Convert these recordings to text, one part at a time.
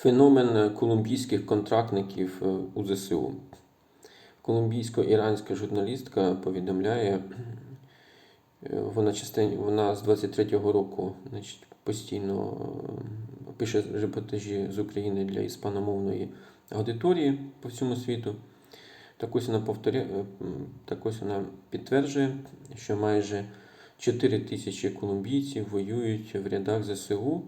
Феномен колумбійських контрактників е, у ЗСУ. Колумбійсько-іранська журналістка повідомляє, е, вона, частень, вона з 23-го року значить, постійно е, пише репортажі з України для іспаномовної аудиторії по всьому світу. Так ось вона повторя... е, так ось вона підтверджує, що майже 4 тисячі колумбійців воюють в рядах ЗСУ,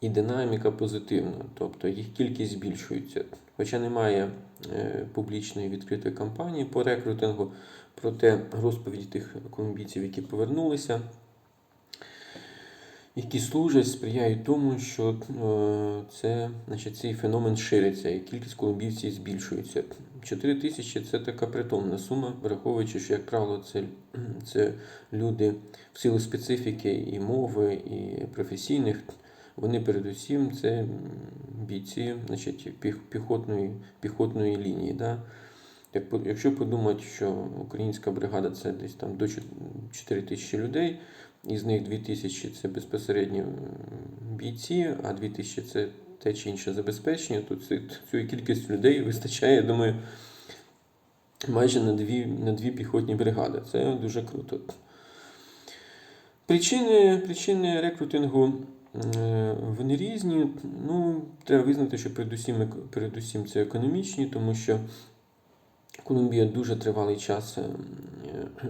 і динаміка позитивна, тобто їх кількість збільшується. Хоча немає е, публічної відкритої кампанії по рекрутингу, проте розповіді тих колумбійців, які повернулися, які служать, сприяють тому, що е, це, значить, цей феномен шириться і кількість колумбійців збільшується. 4 тисячі це така притомна сума, враховуючи, що, як правило, це, це люди в силу специфіки і мови, і професійних. Вони передусім це бійці значить, піхотної, піхотної лінії. Да? Якщо подумати, що українська бригада це десь там до 4 тисячі людей, із них 2 тисячі це безпосередньо бійці, а 2 тисячі це те чи інше забезпечення, то цієї кількості людей вистачає, я думаю, майже на дві, на дві піхотні бригади. Це дуже круто. Причини, причини рекрутингу вони різні. Ну, треба визнати, що передусім, передусім це економічні, тому що Колумбія дуже тривалий час, е, е,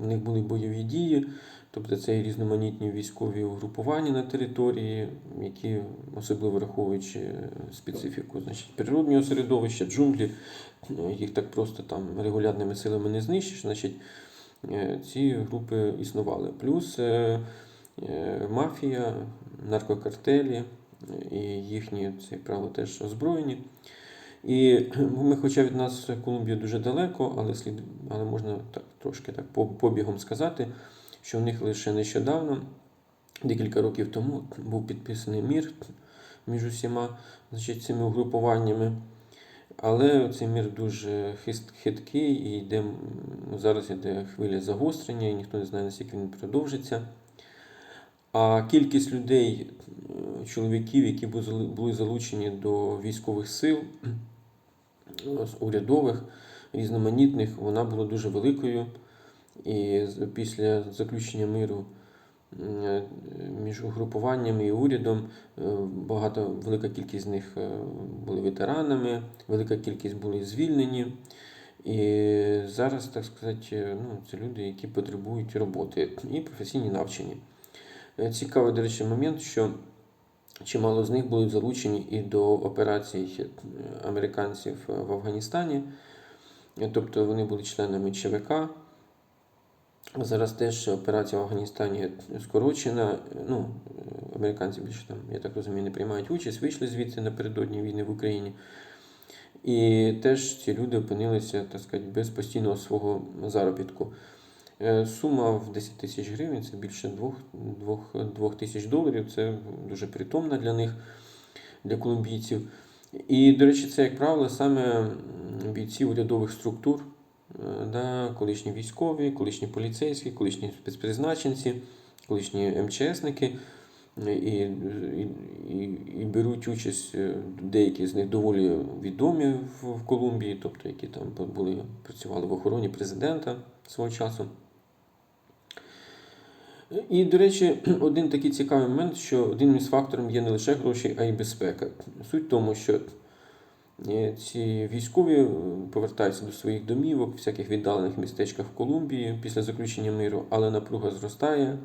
в них були бойові дії, тобто це і різноманітні військові угрупування на території, які, особливо враховуючи е, специфіку значить, природнього середовища, джунглі, е, їх так просто там регулярними силами не знищиш, значить е, ці групи існували. Плюс е, е, мафія, наркокартелі е, і їхні, це, як правило, теж озброєні. І ми, хоча від нас Колумбія дуже далеко, але слід, але можна так трошки так побігом сказати, що в них лише нещодавно, декілька років тому, був підписаний мір між усіма значить, цими угрупуваннями. Але цей мір дуже хиткий і йде, зараз йде хвиля загострення, і ніхто не знає, наскільки він продовжиться. А кількість людей, е, чоловіків, які були залучені до військових сил, урядових, різноманітних, вона була дуже великою. І після заключення миру е, між угрупуваннями і урядом е, багато, велика кількість з них були ветеранами, велика кількість були звільнені. І зараз, так сказати, ну, це люди, які потребують роботи і професійні навчені. Е, Цікавий, до речі, момент, що чимало з них були залучені і до операцій е, американців е, в Афганістані, тобто вони були членами ЧВК. Зараз теж операція в Афганістані скорочена. Ну, американці більше там, я так розумію, не приймають участь, вийшли звідси напередодні війни в Україні. І теж ці люди опинилися, так сказати, без постійного свого заробітку. Е, Сума в 10 тисяч гривень це більше 2, 2, 2 тисяч доларів. Це дуже притомна для них, для колумбійців. І, до речі, це, як правило, саме бійці урядових структур, е, да, колишні військові, колишні поліцейські, колишні спецпризначенці, колишні МЧСники. е, І, і, і, беруть участь деякі з них доволі відомі в, в Колумбії, тобто які там були, працювали в охороні президента свого часу. І, до речі, один такий цікавий момент, що одним із факторів є не лише гроші, а й безпека. Суть в тому, що е, ці військові е, повертаються до своїх домівок, всяких віддалених містечках в Колумбії після заключення миру, але напруга зростає,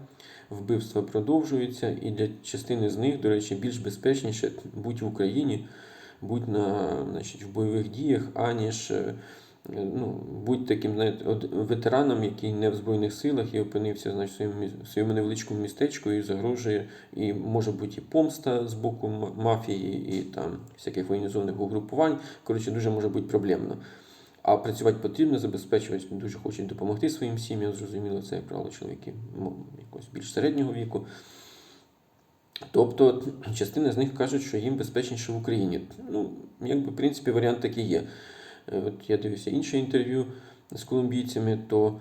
вбивства продовжуються, і для частини з них, до речі, більш безпечніше будь в Україні, будь на, значить, в бойових діях, аніж е, ну, будь таким знаєте, ветераном, який не в Збройних силах і опинився значить, в своєму, в своєму невеличкому містечку і загрожує, і може бути і помста з боку мафії, і там всяких воєнізованих угрупувань. Коротше, дуже може бути проблемно. А працювати потрібно, забезпечувати дуже хочуть допомогти своїм сім'ям. Зрозуміло, це, як правило, чоловіки м, якогось більш середнього віку. Тобто частина з них кажуть, що їм безпечніше в Україні. Ну, якби, в принципі, варіант такий є. Е, От я дивився інше інтерв'ю з колумбійцями, то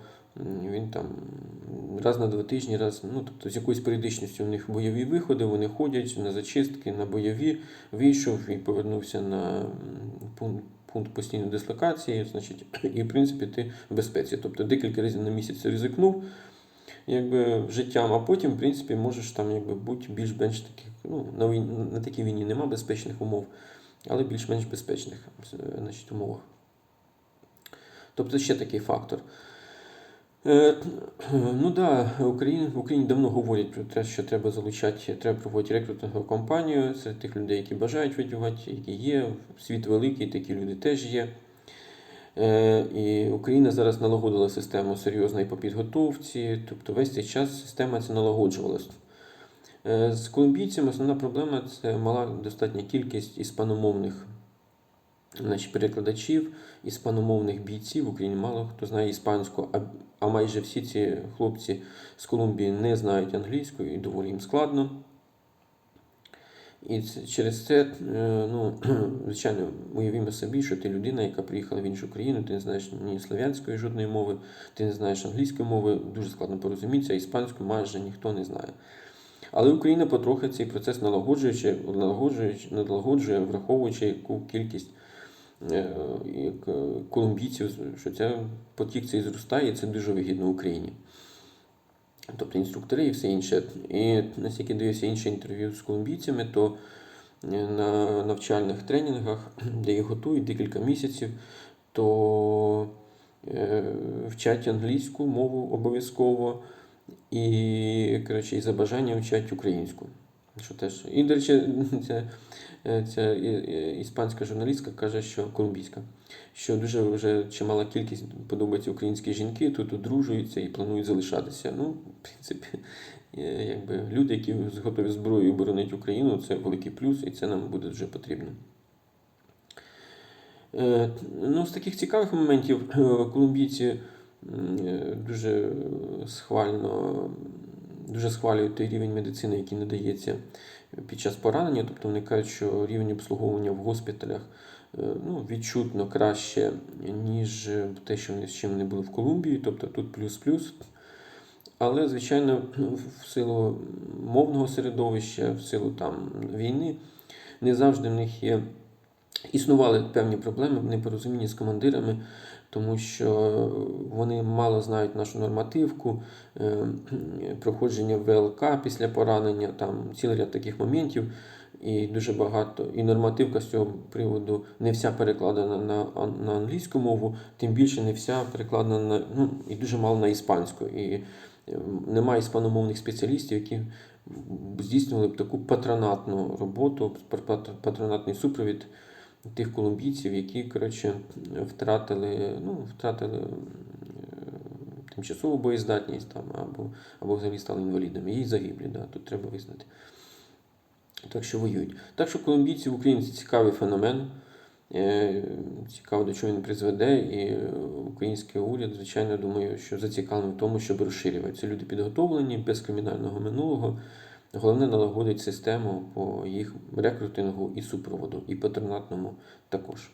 Він там раз на два тижні, раз, ну тобто з якоюсь періодичністю у них бойові виходи, вони ходять на зачистки, на бойові, вийшов і повернувся на пункт, пункт постійної дислокації, значить, і в принципі ти в безпеці. Тобто декілька разів на місяць ризикнув якби, життям, а потім, в принципі, можеш там якби, бути більш-менш таких, ну, на, на такій війні нема безпечних умов, але більш-менш безпечних е, значить, умовах. Тобто ще такий фактор. Е, Ну да, Україні, в Україні давно говорять про те, що треба залучати, треба проводити рекрутингову кампанію серед тих людей, які бажають воювати, які є. Світ великий, такі люди теж є. Е, І Україна зараз налагодила систему серйозно і по підготовці, тобто весь цей час система ця налагоджувалась. Е, З колумбійцями основна проблема це мала достатня кількість іспаномовних значить, перекладачів, іспаномовних бійців. В Україні мало хто знає іспанську, а, а майже всі ці хлопці з Колумбії не знають англійську і доволі їм складно. І через це, е, ну, звичайно, уявімо собі, що ти людина, яка приїхала в іншу країну, ти не знаєш ні слов'янської жодної мови, ти не знаєш англійської мови, дуже складно порозумітися, іспанську майже ніхто не знає. Але Україна потрохи цей процес налагоджуючи, налагоджує, налагоджує враховуючи яку кількість колумбійців, що ця потік цей зростає, і це дуже вигідно Україні. Тобто інструктори і все інше. І наскільки дивився інші інтерв'ю з колумбійцями, то е, на навчальних тренінгах, де їх готують декілька місяців, то е, вчать англійську мову обов'язково і, коротше, і за бажання вчать українську. Що теж. І, до речі, ця, е, ця і- і- іспанська журналістка каже, що колумбійська, що дуже вже чимала кількість подобається українські жінки, тут одружуються і планують залишатися. Ну, в принципі, е, якби люди, які готові зброєю боронити Україну, це великий плюс, і це нам буде дуже потрібно. Е, Ну, з таких цікавих моментів е, колумбійці е, дуже схвально, дуже схвалюють той рівень медицини, який надається під час поранення. Тобто вони кажуть, що рівень обслуговування в госпіталях е, ну, відчутно краще, ніж те, що вони з чим вони були в Колумбії, тобто тут плюс-плюс. Але, звичайно, в силу мовного середовища, в силу там війни, не завжди в них є існували певні проблеми в непорозумінні з командирами, тому що вони мало знають нашу нормативку, е, проходження ВЛК після поранення, там цілий ряд таких моментів. І дуже багато, і нормативка з цього приводу не вся перекладена на, на англійську мову, тим більше не вся перекладена на ну, і дуже мало на іспанську. І е, немає іспаномовних спеціалістів, які здійснювали б таку патронатну роботу, пат- патронатний супровід тих колумбійців, які коротше, втратили, ну, втратили е, тимчасову боєздатність там, або, або взагалі стали інвалідами. І загиблі, да, тут треба визнати. Так що воюють. Так що колумбійці в Україні це цікавий феномен. Е, Цікаво, до чого він призведе, і український уряд, звичайно, думаю, що зацікавлений в тому, щоб розширювати. Це люди підготовлені, без кримінального минулого. Головне налагодить систему по їх рекрутингу і супроводу, і патронатному також.